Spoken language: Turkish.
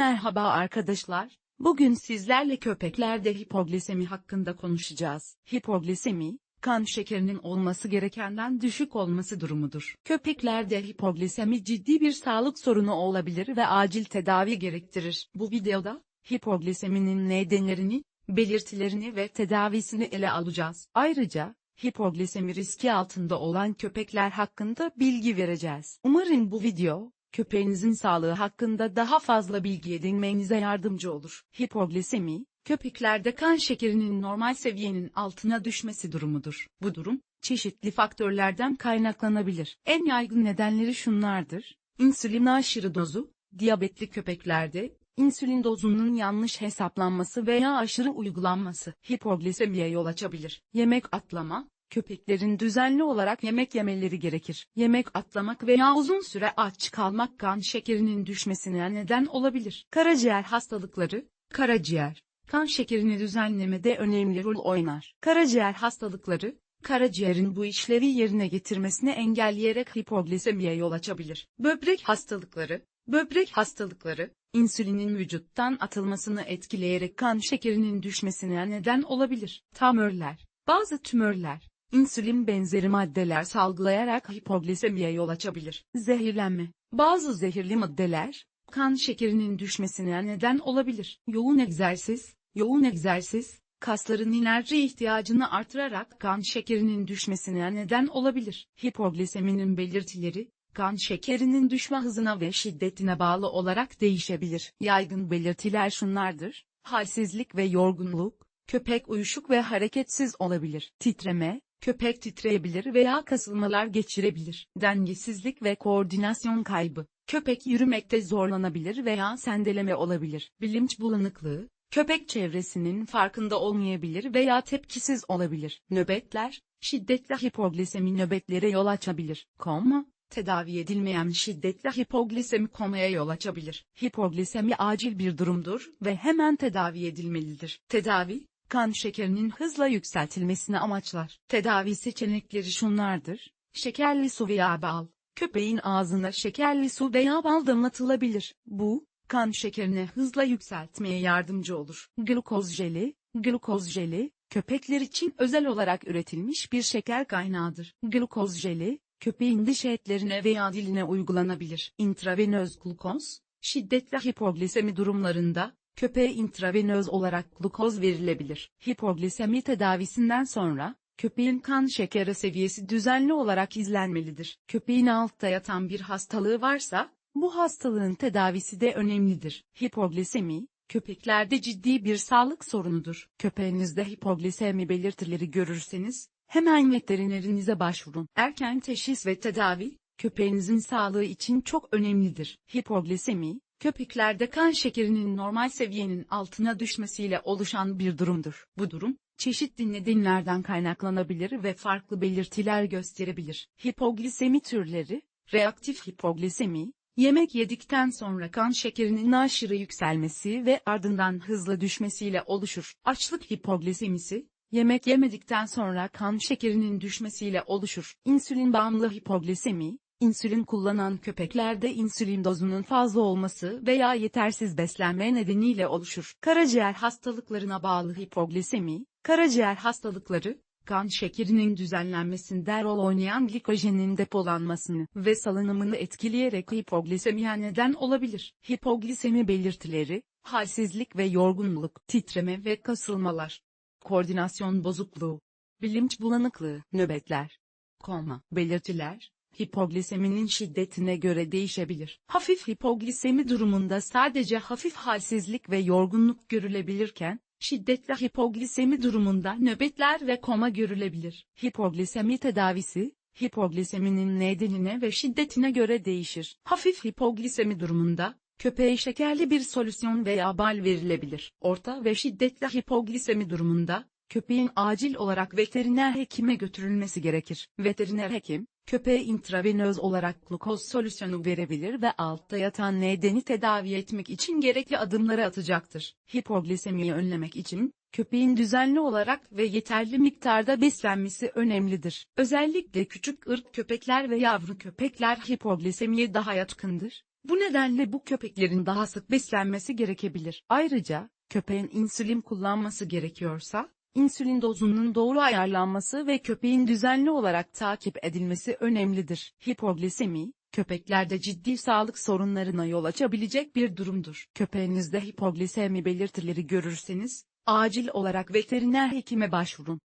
Merhaba arkadaşlar. Bugün sizlerle köpeklerde hipoglisemi hakkında konuşacağız. Hipoglisemi, kan şekerinin olması gerekenden düşük olması durumudur. Köpeklerde hipoglisemi ciddi bir sağlık sorunu olabilir ve acil tedavi gerektirir. Bu videoda, hipogliseminin nedenlerini, belirtilerini ve tedavisini ele alacağız. Ayrıca, hipoglisemi riski altında olan köpekler hakkında bilgi vereceğiz. Umarım bu video, köpeğinizin sağlığı hakkında daha fazla bilgi edinmenize yardımcı olur. Hipoglisemi, köpeklerde kan şekerinin normal seviyenin altına düşmesi durumudur. Bu durum, çeşitli faktörlerden kaynaklanabilir. En yaygın nedenleri şunlardır. İnsülin aşırı dozu, diyabetli köpeklerde, insülin dozunun yanlış hesaplanması veya aşırı uygulanması hipoglisemiye yol açabilir. Yemek atlama, köpeklerin düzenli olarak yemek yemeleri gerekir. Yemek atlamak veya uzun süre aç kalmak kan şekerinin düşmesine neden olabilir. Karaciğer hastalıkları, karaciğer, kan şekerini düzenlemede önemli rol oynar. Karaciğer hastalıkları, karaciğerin bu işlevi yerine getirmesini engelleyerek hipoglisemiye yol açabilir. Böbrek hastalıkları, böbrek hastalıkları, insülinin vücuttan atılmasını etkileyerek kan şekerinin düşmesine neden olabilir. Tümörler, bazı tümörler, insülin benzeri maddeler salgılayarak hipoglisemiye yol açabilir. Zehirlenme, bazı zehirli maddeler, kan şekerinin düşmesine neden olabilir. Yoğun egzersiz, yoğun egzersiz, kasların enerji ihtiyacını artırarak kan şekerinin düşmesine neden olabilir. Hipogliseminin belirtileri, kan şekerinin düşme hızına ve şiddetine bağlı olarak değişebilir. Yaygın belirtiler şunlardır, halsizlik ve yorgunluk, köpek uyuşuk ve hareketsiz olabilir. Titreme, köpek titreyebilir veya kasılmalar geçirebilir. Dengesizlik ve koordinasyon kaybı, köpek yürümekte zorlanabilir veya sendeleme olabilir. Bilinç bulanıklığı, köpek çevresinin farkında olmayabilir veya tepkisiz olabilir. Nöbetler, şiddetli hipoglisemi nöbetlere yol açabilir. Koma, tedavi edilmeyen şiddetli hipoglisemi komaya yol açabilir. Hipoglisemi acil bir durumdur ve hemen tedavi edilmelidir. Tedavi, kan şekerinin hızla yükseltilmesini amaçlar. Tedavi seçenekleri şunlardır. Şekerli su veya bal. Köpeğin ağzına şekerli su veya bal damlatılabilir. Bu, kan şekerini hızla yükseltmeye yardımcı olur. Glukoz jeli, glukoz jeli, köpekler için özel olarak üretilmiş bir şeker kaynağıdır. Glukoz jeli, köpeğin diş etlerine veya diline uygulanabilir. İntravenöz glukoz, şiddetli hipoglisemi durumlarında, köpeğe intravenöz olarak glukoz verilebilir. Hipoglisemi tedavisinden sonra, köpeğin kan şekeri seviyesi düzenli olarak izlenmelidir. Köpeğin altta yatan bir hastalığı varsa, bu hastalığın tedavisi de önemlidir. Hipoglisemi, köpeklerde ciddi bir sağlık sorunudur. Köpeğinizde hipoglisemi belirtileri görürseniz, hemen veterinerinize başvurun. Erken teşhis ve tedavi, köpeğinizin sağlığı için çok önemlidir. Hipoglisemi, köpeklerde kan şekerinin normal seviyenin altına düşmesiyle oluşan bir durumdur. Bu durum, çeşitli nedenlerden kaynaklanabilir ve farklı belirtiler gösterebilir. Hipoglisemi türleri, reaktif hipoglisemi, yemek yedikten sonra kan şekerinin aşırı yükselmesi ve ardından hızla düşmesiyle oluşur. Açlık hipoglisemisi, yemek yemedikten sonra kan şekerinin düşmesiyle oluşur. İnsülin bağımlı hipoglisemi, İnsülin kullanan köpeklerde insülin dozunun fazla olması veya yetersiz beslenme nedeniyle oluşur. Karaciğer hastalıklarına bağlı hipoglisemi, karaciğer hastalıkları, kan şekerinin düzenlenmesinde rol oynayan glikojenin depolanmasını ve salınımını etkileyerek hipoglisemiye neden olabilir. Hipoglisemi belirtileri, halsizlik ve yorgunluk, titreme ve kasılmalar, koordinasyon bozukluğu, bilinç bulanıklığı, nöbetler, koma, belirtiler, hipogliseminin şiddetine göre değişebilir. Hafif hipoglisemi durumunda sadece hafif halsizlik ve yorgunluk görülebilirken, şiddetli hipoglisemi durumunda nöbetler ve koma görülebilir. Hipoglisemi tedavisi, hipogliseminin nedenine ve şiddetine göre değişir. Hafif hipoglisemi durumunda, köpeğe şekerli bir solüsyon veya bal verilebilir. Orta ve şiddetli hipoglisemi durumunda, köpeğin acil olarak veteriner hekime götürülmesi gerekir. Veteriner hekim, köpeğe intravenöz olarak glukoz solüsyonu verebilir ve altta yatan nedeni tedavi etmek için gerekli adımları atacaktır. Hipoglisemiyi önlemek için, köpeğin düzenli olarak ve yeterli miktarda beslenmesi önemlidir. Özellikle küçük ırk köpekler ve yavru köpekler hipoglisemiye daha yatkındır. Bu nedenle bu köpeklerin daha sık beslenmesi gerekebilir. Ayrıca, köpeğin insülin kullanması gerekiyorsa, insülin dozunun doğru ayarlanması ve köpeğin düzenli olarak takip edilmesi önemlidir. Hipoglisemi, köpeklerde ciddi sağlık sorunlarına yol açabilecek bir durumdur. Köpeğinizde hipoglisemi belirtileri görürseniz, acil olarak veteriner hekime başvurun.